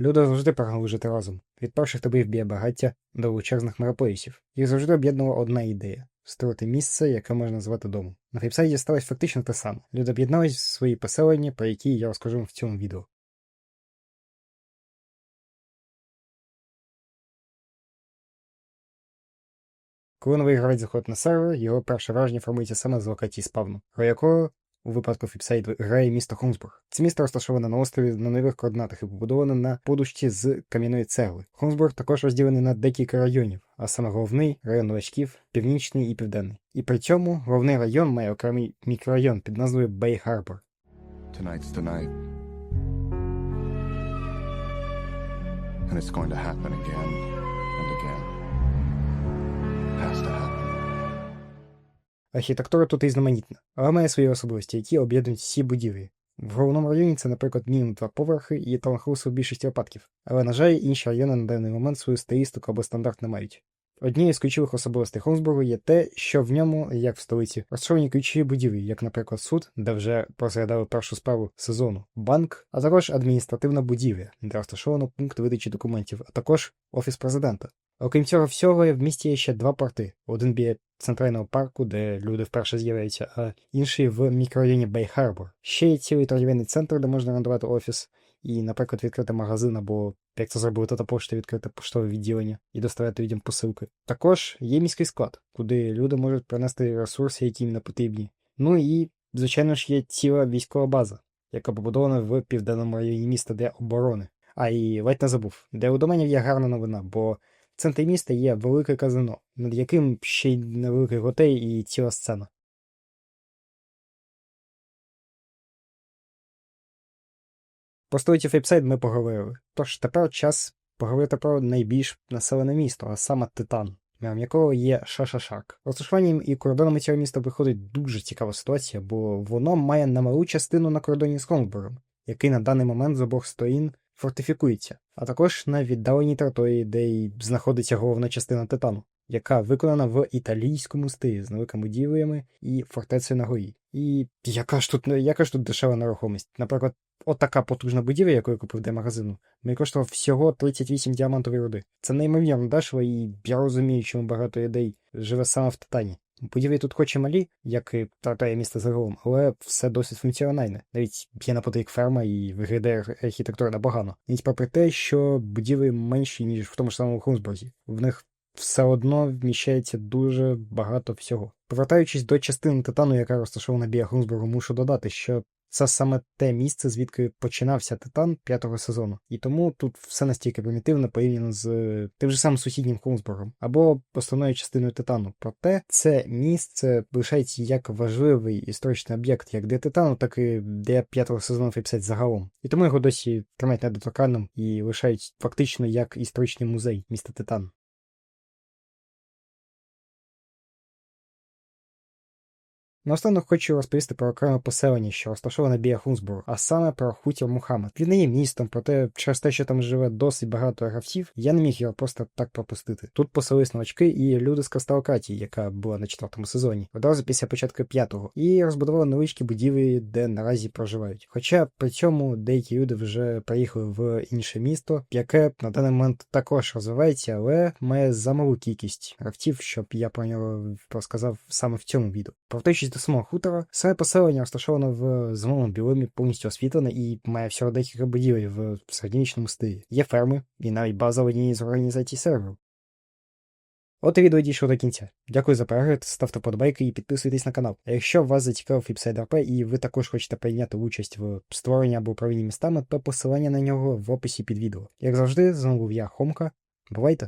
Люди завжди прагнули жити разом. Від перших тобі вб'є багаття до величезних мегаполісів. Їх завжди об'єднувала одна ідея створити місце, яке можна назвати домом. На Фіпсайді сталося фактично те саме. Люди об'єднались в свої поселення, про які я розкажу в цьому відео. Коли новий гравець заходить на сервер, його перше враження формується саме з локації спавну, про якого у випадку Фіпсайд грає місто Хомсбург. Це місто розташоване на острові на нових координатах і побудоване на подушці з кам'яної цегли. Хомсбург також розділений на декілька районів, а саме головний район новачків, північний і південний. І при цьому головний район має окремий мікрорайон під назвою Бей Харбор. Tonight's the. And it's going to happen again and again. Архітектура тут різноманітна, але має свої особливості, які об'єднують всі будівлі. В головному районі це, наприклад, мінімум два поверхи і таунхауси в більшості випадків. Але, на жаль, інші райони на даний момент свою стилістику або стандарт не мають. Однією з ключових особливостей Холмсбургу є те, що в ньому, як в столиці, розташовані ключові будівлі, як, наприклад, суд, де вже розглядали першу справу сезону, банк, а також адміністративна будівля, де розташовано пункт видачі документів, а також офіс президента. Окрім цього всього, в місті є ще два порти: один біля центрального парку, де люди вперше з'являються, а інший в мікрорайоні Бей Харбор. Ще є цілий торгівельний центр, де можна орендувати офіс, і, наприклад, відкрити магазин або як це зробили Тата пошта, відкрити поштове відділення і доставляти людям посилки. Також є міський склад, куди люди можуть принести ресурси, які їм не потрібні. Ну і, звичайно ж, є ціла військова база, яка побудована в південному районі міста для оборони. А і ледь не забув, де у доменів є гарна новина, бо центрі міста є велике казино, над яким ще й невеликий готель і ціла сцена. Про столиці Фейпсайд ми поговорили. Тож тепер час поговорити про найбільш населене місто, а саме Титан, міром якого є Шашашак. Розташуванням і кордонами цього міста виходить дуже цікава ситуація, бо воно має немалу частину на кордоні з Хонсбургом, який на даний момент з обох сторін фортифікується, а також на віддаленій території, де й знаходиться головна частина Титану, яка виконана в італійському стилі з великими будівлями і фортецею на горі. І яка ж тут яка ж тут дешева нерухомість? Наприклад, от така потужна будівля, яку я купив для магазину, мені коштував всього 38 діамантової руди. Це неймовірно дешево, і я розумію, чому багато людей живе саме в Титані. Будівлі тут хоч і малі, як і територія міста загалом, але все досить функціональне. Навіть є наподалік ферма і виглядає архітектура погано. Навіть попри те, що будівлі менші, ніж в тому ж самому Хумсбурзі. В них все одно вміщається дуже багато всього. Повертаючись до частини Титану, яка розташована біля Хумсбургу, мушу додати, що це саме те місце, звідки починався Титан п'ятого сезону. І тому тут все настільки примітивно порівняно з е, тим же самим сусіднім Холмсбургом або основною частиною Титану. Проте це місце лишається як важливий історичний об'єкт, як для Титану, так і для п'ятого сезону Фіпсет загалом. І тому його досі тримають недоторканним і лишають фактично як історичний музей міста Титан. Наостанок хочу розповісти про окреме поселення, що розташоване біля Хунсбург, а саме про хутір Мухаммед. Він не є містом, проте через те, що там живе досить багато гравців, я не міг його просто так пропустити. Тут поселились новачки і люди з Касталкатії, яка була на четвертому сезоні, одразу після початку п'ятого, і розбудували невеличкі будівлі, де наразі проживають. Хоча при цьому деякі люди вже приїхали в інше місто, яке на даний момент також розвивається, але має замалу кількість гравців, щоб я про нього розказав саме в цьому відео. Повертаючись до самого хутора, саме поселення розташовано в зимовому біломі, повністю освітлене і має всього декілька будівель в середньовічному стилі. Є ферми і навіть база в одній з організацій серверу. От і відео дійшло до кінця. Дякую за перегляд, ставте подобайки і підписуйтесь на канал. А якщо вас зацікавив Фіпсайд РП і ви також хочете прийняти участь в створенні або управлінні містами, то посилання на нього в описі під відео. Як завжди, з вами був я, Хомка. Бувайте!